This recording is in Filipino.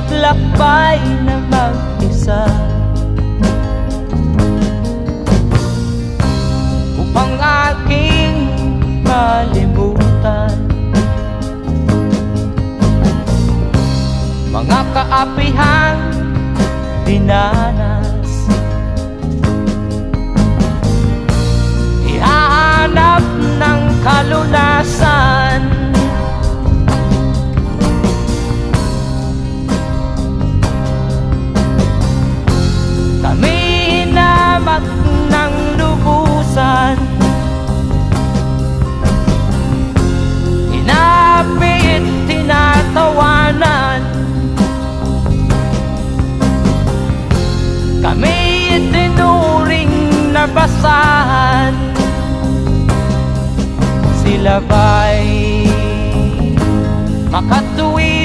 maglakbay na mag-isa. Upang aking kalimutan Mga kaapihang dinanas Kami hinamak ng lubusan. Inapit, tinatawanan. Kami itinuring na basahan Sila ba'y makatuwiran